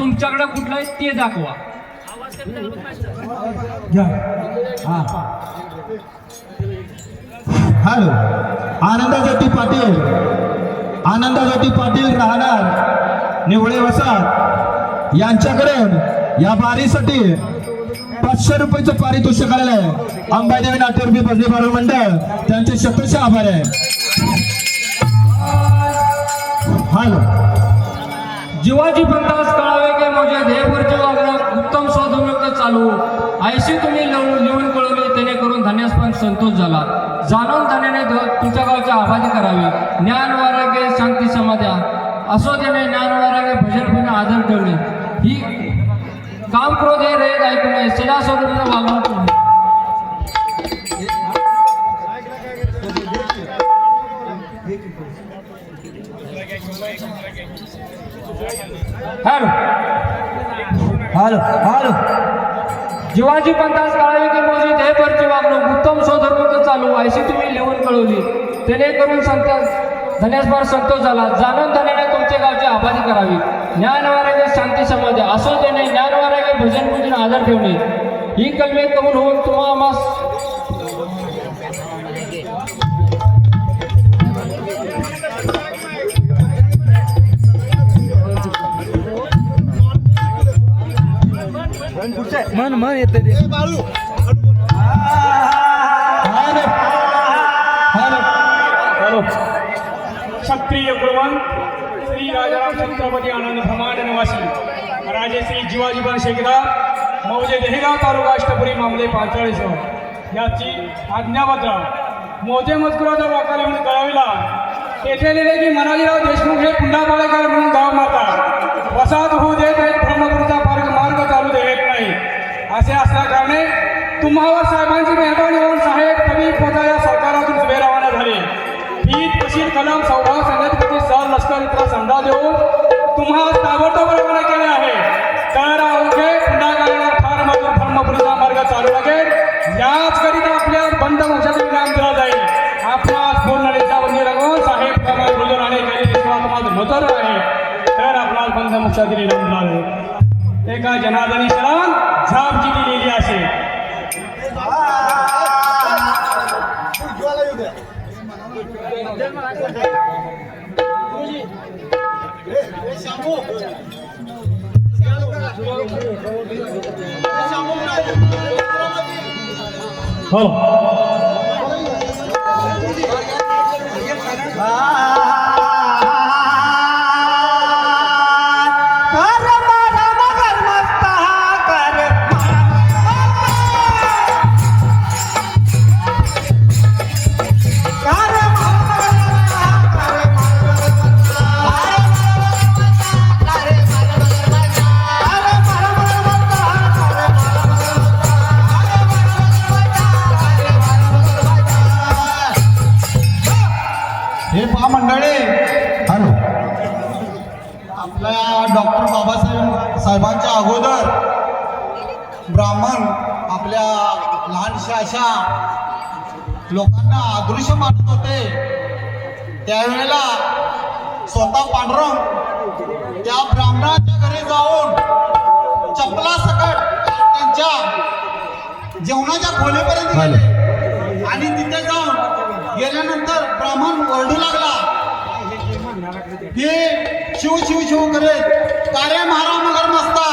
तुमच्याकडे कुठलं आहे ते दाखवा. घ्या. हॅलो. आनंदा पाटील. आनंदा पाटील राहणार. निवळे वसात यांच्याकडे या बारीसाठी पाचशे रुपयाचं पारितोषिक आलेलं आहे. अंबादेवी नाट्यरूपी बदली बारू मंडळ. त्यांचे शतशः आभार आहे. हॅलो. जीवाची पंतास कळावे की माझ्या ध्येयवरचे वागणं उत्तम स्वातंत्र्य चालू. ऐशी तुम्ही लिहून लिहून कळवले त्याने करून पण संतोष झाला. जाणून त्याने तुमच्या गावची आबादी करावी. ज्ञान वारागे शांती समाध्या असो त्याने ज्ञान वारागे भजन पुन्हा आदर ठेवणे ही काम क्रोध हे रेग ऐकू नये. सदा स्वतंत्र वागणूक जीवाची पंतास काळावी की मोजी देहभरची वागणूक उत्तम स्वधर्म चालू अशी तुम्ही लिहून कळवली. त्याने करून संत धन्यास्मार संतोष झाला. जाणून त्याने तुमच्या गावची आबादी करावी. ज्ञानवारागे शांती समाधी असो त्याने ज्ञानवारागे भजन पूजन आदर ठेवणे. ही कलमे कमून होऊन तुम्हा आम्हास मन मन येते ते. क्षत्रिय कुलवंत श्री राजाराम छत्रपती आनंद ब्रह्मांड निवासी राजे श्री जीवाजीवन शेकदार मौजे देहगाव तालुका अष्टपुरी मामले पांचाळीसह याची आज्ञापत्र मोजे मजकुराचा वाका लिहून कळविला. येथे लिहिले की मनाजीराव देशमुख हे पुन्हा पाळेकर म्हणून गाव मारतात. वसाहत होऊ देत आहेत ब्रह्मपुरीचा मार्ग मार्ग चालू देत नाही असे असल्या कारणे तुम्हावर साहेबांची मेहरबानी होऊन साहेब कमी पोता या सरकारातून उभे रवाना झाले. हीत बशीर कलाम सौभाव संघटनेचे सर लष्कर इथला संधा देऊन तुम्हा ताबडतोब रवाना केले आहे. तर अवघे पुन्हा करणार फार मजूर ब्रह्मपुरीचा मार्ग चालू लागेल. याच करिता आपल्या बंद वंशाचा इनाम दिला जाईल. आपणास पूर्ण बंदी लागून साहेब कमाल बोलून आणि काही विश्वास माझं मतर आहे. तर आपणास बंद वंशातील इनाम दिला जाईल एका जनार्दनी 好。लोकांना अदृश्य मानत होते. त्यावेळेला स्वतः पांडुरंग त्या ब्राह्मणाच्या घरी जाऊन चपला सकट त्यांच्या जेवणाच्या खोलीपर्यंत गेले. आणि तिथे जाऊन गेल्यानंतर ब्राह्मण ओरडू लागला. हे शिव शिव शिव करेल कार्य मारा मगर मस्ता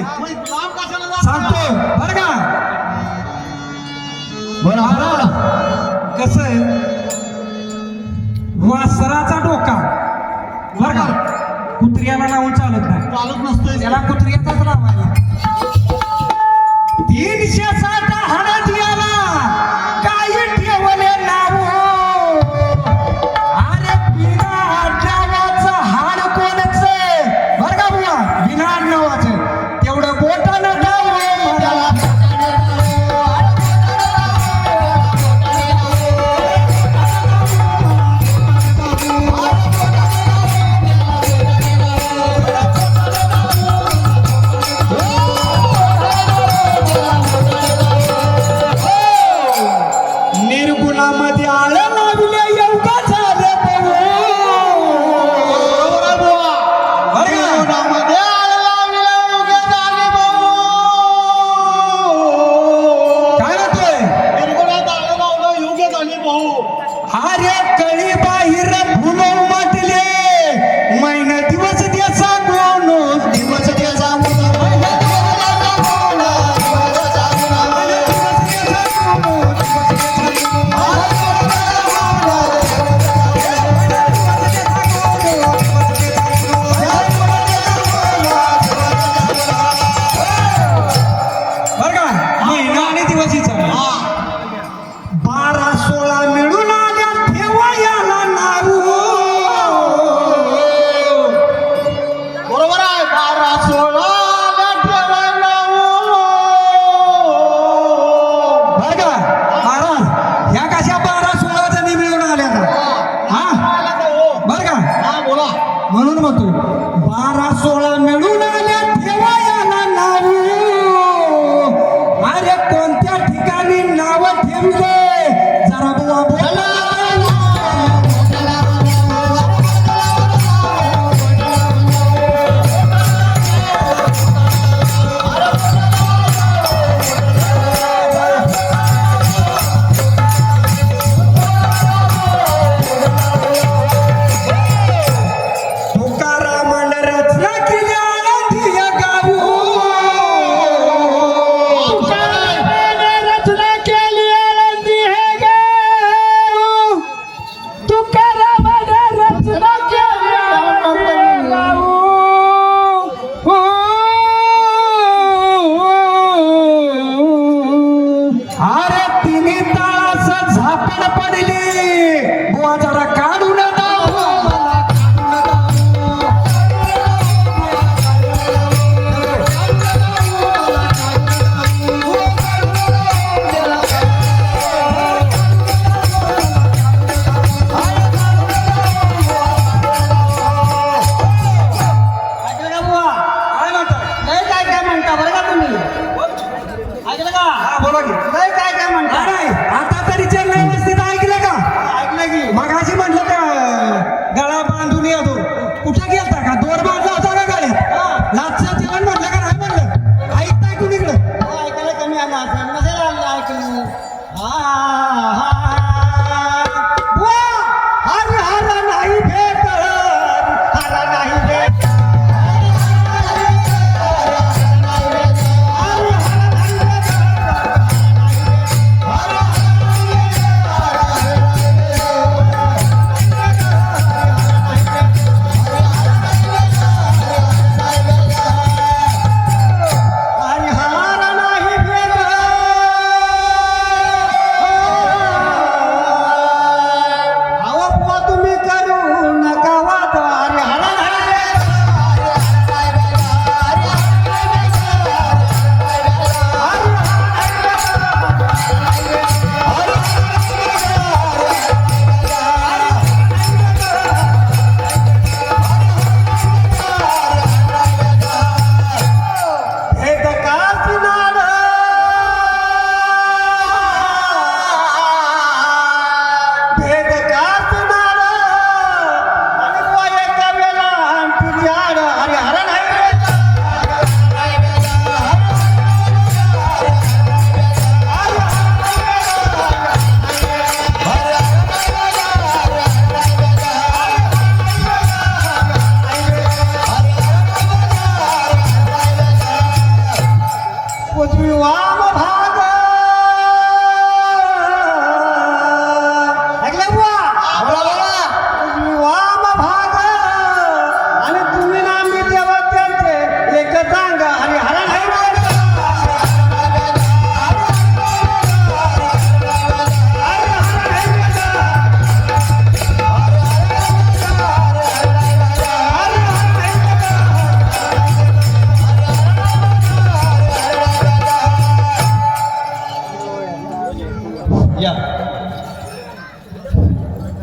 सांगते. सांगतो. बरं का? बरं बरं कस आहे? वासराचा डोका. बरं का? कुत्र्याला लावून चालत नाही. चालत नसतोय. त्याला कोणत्या ठिकाणी नावं ठेवलं. আচ্ছা আচ্ছা অন্য